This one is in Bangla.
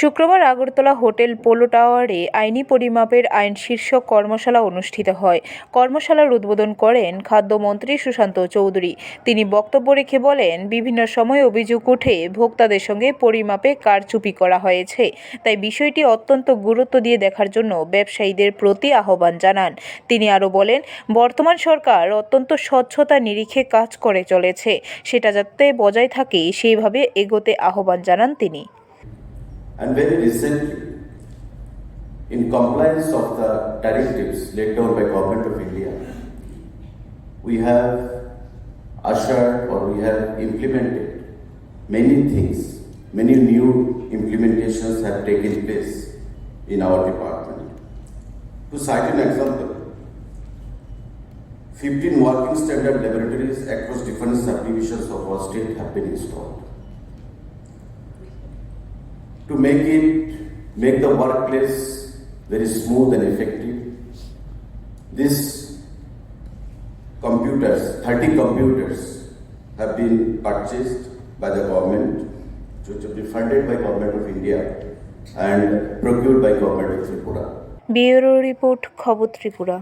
শুক্রবার আগরতলা হোটেল পোলো টাওয়ারে আইনি পরিমাপের আইন শীর্ষক কর্মশালা অনুষ্ঠিত হয়। কর্মশালার উদ্বোধন করেন খাদ্যমন্ত্রী সুশান্ত চৌধুরী। তিনি বক্তব্য রেখে বলেন, বিভিন্ন সময় অভিযোগ উঠে ভোক্তাদের সঙ্গে পরিমাপে কারচুপি করা হয়েছে। তাই বিষয়টি অত্যন্ত গুরুত্ব দিয়ে দেখার জন্য ব্যবসায়ীদের প্রতি আহ্বান জানান। তিনি আরও বলেন, বর্তমান সরকার অত্যন্ত স্বচ্ছতা নিরিখে কাজ করে চলেছে। সেটা যাতে বজায় থাকে, সেইভাবে এগোতে আহ্বান জানান তিনি। And very recently, in compliance of the directives laid down by Government of India, we have ushered or we have implemented many things. Many new implementations have taken place in our department. To cite an example, 15 working standard laboratories across different subdivisions of our state have been installed. To make it make the workplace very smooth and effective these computers 30 computers have been purchased by the government which have been funded by government of india and procured by government of tripura bureau report খবর ত্রিপুরা